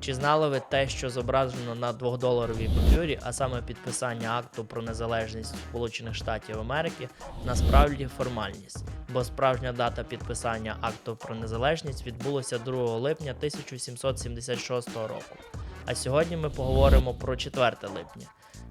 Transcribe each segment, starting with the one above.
Чи знали ви те, що зображено на 2-доларовій купюрі, а саме підписання акту про незалежність Сполучених Штатів Америки, насправді формальність, бо справжня дата підписання акту про незалежність відбулася 2 липня 1776 року. А сьогодні ми поговоримо про 4 липня,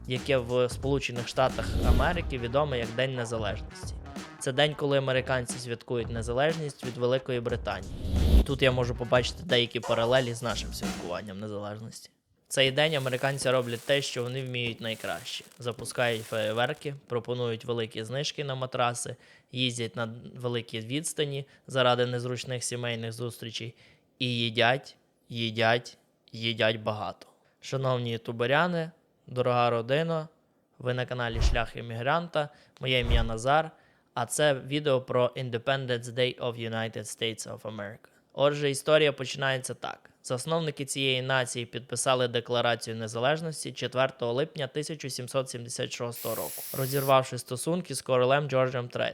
яке в Сполучених Штатах Америки відоме як День Незалежності. Це день, коли американці святкують незалежність від Великої Британії. Тут я можу побачити деякі паралелі з нашим святкуванням незалежності. Цей день американці роблять те, що вони вміють найкраще: запускають феєверки, пропонують великі знижки на матраси, їздять на великі відстані заради незручних сімейних зустрічей і їдять, їдять, їдять багато. Шановні ютуберяни, дорога родина, ви на каналі Шлях іммігранта. Моє ім'я Назар. А це відео про Independence Day of United States of America. Отже, історія починається так: засновники цієї нації підписали Декларацію незалежності 4 липня 1776 року, розірвавши стосунки з королем Джорджем III,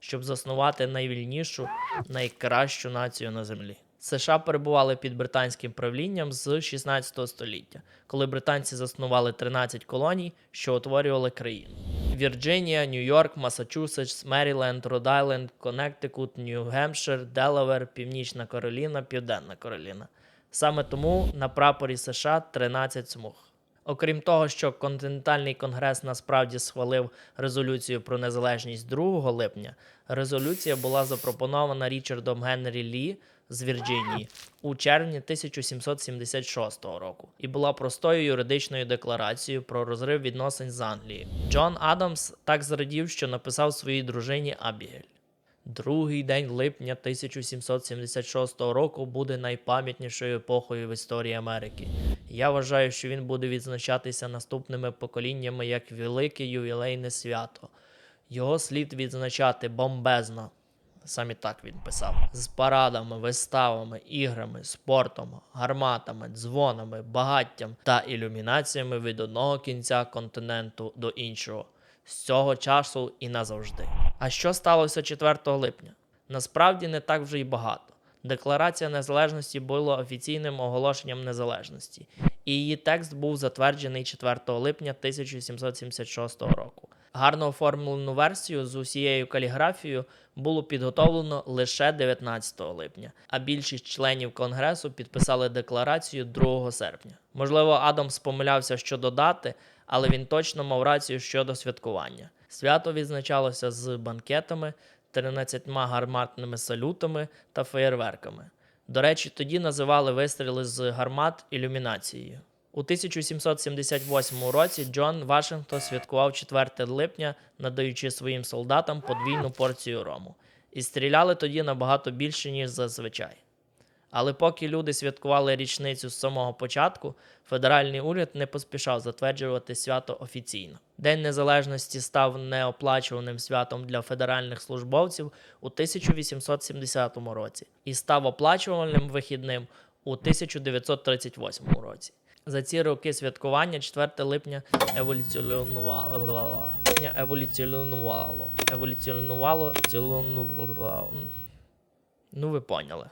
щоб заснувати найвільнішу, найкращу націю на землі. США перебували під британським правлінням з 16 століття, коли британці заснували 13 колоній, що утворювали країну. Вірджинія, Нью-Йорк, Масачусетс, Меріленд, Род-Айленд, Коннектикут, Нью-Гемпшир, Делавер, Північна Кароліна, Південна Кароліна. Саме тому на прапорі США 13 смуг. Окрім того, що континентальний конгрес насправді схвалив резолюцію про незалежність 2 липня, резолюція була запропонована Річардом Генрі Лі з Вірджинії у червні 1776 року і була простою юридичною декларацією про розрив відносин з Англією. Джон Адамс так зрадів, що написав своїй дружині Абігель. Другий день липня 1776 року буде найпам'ятнішою епохою в історії Америки. Я вважаю, що він буде відзначатися наступними поколіннями як велике ювілейне свято. Його слід відзначати бомбезно. Саме так він писав: з парадами, виставами, іграми, спортом, гарматами, дзвонами, багаттям та ілюмінаціями від одного кінця континенту до іншого з цього часу і назавжди. А що сталося 4 липня? Насправді не так вже й багато. Декларація незалежності була офіційним оголошенням незалежності, і її текст був затверджений 4 липня 1776 року. Гарно оформлену версію з усією каліграфією було підготовлено лише 19 липня, а більшість членів конгресу підписали декларацію 2 серпня. Можливо, Адамс помилявся щодо дати, але він точно мав рацію щодо святкування. Свято відзначалося з банкетами, 13 гарматними салютами та феєрверками. До речі, тоді називали вистріли з гармат ілюмінацією. У 1778 році Джон Вашингтон святкував 4 липня, надаючи своїм солдатам подвійну порцію рому. І стріляли тоді набагато більше, ніж зазвичай. Але поки люди святкували річницю з самого початку, федеральний уряд не поспішав затверджувати свято офіційно. День Незалежності став неоплачуваним святом для федеральних службовців у 1870 році і став оплачуваним вихідним у 1938 році. За ці роки святкування 4 липня еволюціонувало. Еволюціонувало. Еволюціонувало. цілонувало. Ну, ви поняли.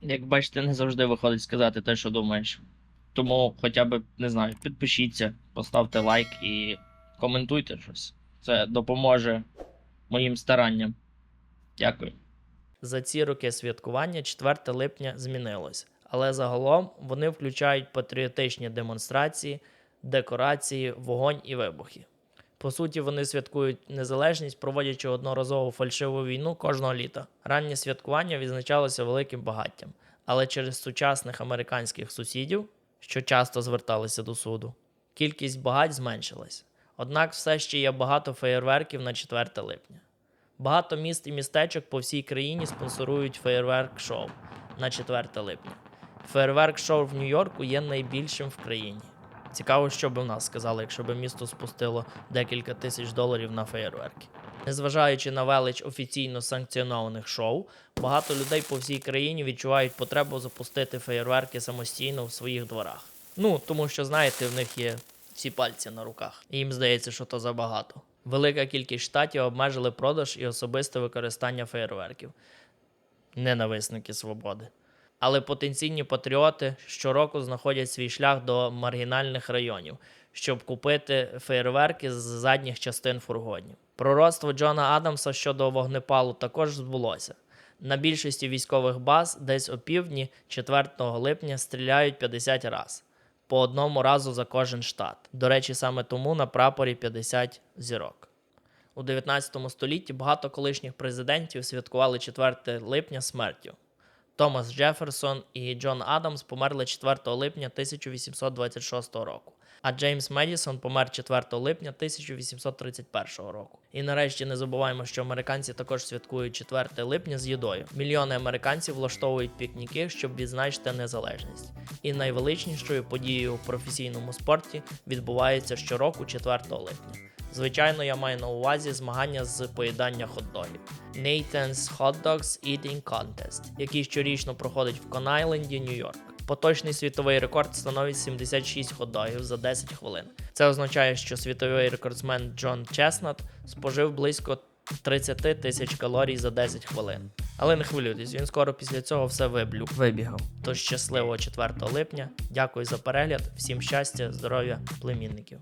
Як бачите, не завжди виходить сказати те, що думаєш. Тому хоча б, не знаю, підпишіться, поставте лайк і коментуйте щось. Це допоможе моїм старанням. Дякую. За ці роки святкування 4 липня змінилось, але загалом вони включають патріотичні демонстрації, декорації, вогонь і вибухи. По суті, вони святкують незалежність, проводячи одноразову фальшиву війну кожного літа. Раннє святкування відзначалося великим багаттям, але через сучасних американських сусідів, що часто зверталися до суду, кількість багать зменшилась. Однак все ще є багато феєрверків на 4 липня. Багато міст і містечок по всій країні спонсорують феєрверк-шоу на 4 липня. Феєрверк-шоу в Нью-Йорку є найбільшим в країні. Цікаво, що би в нас сказали, якщо б місто спустило декілька тисяч доларів на феєрверки. Незважаючи на велич офіційно санкціонованих шоу, багато людей по всій країні відчувають потребу запустити феєрверки самостійно в своїх дворах. Ну, тому що, знаєте, в них є всі пальці на руках. І їм здається, що то забагато. Велика кількість штатів обмежили продаж і особисте використання феєрверків. Ненависники свободи. Але потенційні патріоти щороку знаходять свій шлях до маргінальних районів, щоб купити фейерверки з задніх частин фургонів. Пророцтво Джона Адамса щодо вогнепалу також збулося. На більшості військових баз десь опівдні 4 липня стріляють 50 раз по одному разу за кожен штат. До речі, саме тому на прапорі 50 зірок. У 19 столітті багато колишніх президентів святкували 4 липня смертю. Томас Джеферсон і Джон Адамс померли 4 липня 1826 року, а Джеймс Медісон помер 4 липня 1831 року. І нарешті не забуваємо, що американці також святкують 4 липня з їдою. Мільйони американців влаштовують пікніки, щоб відзначити незалежність. І найвеличнішою подією у професійному спорті відбувається щороку 4 липня. Звичайно, я маю на увазі змагання з поїдання хот-догів. Nathan's Hot Dogs Eating Contest, який щорічно проходить в Конайленді, Нью-Йорк. Поточний світовий рекорд становить 76 хот-догів за 10 хвилин. Це означає, що світовий рекордсмен Джон Чеснат спожив близько 30 тисяч калорій за 10 хвилин. Але не хвилюйтесь, він скоро після цього все виблю. Вибігав. Тож щасливого 4 липня. Дякую за перегляд. Всім щастя, здоров'я, племінників.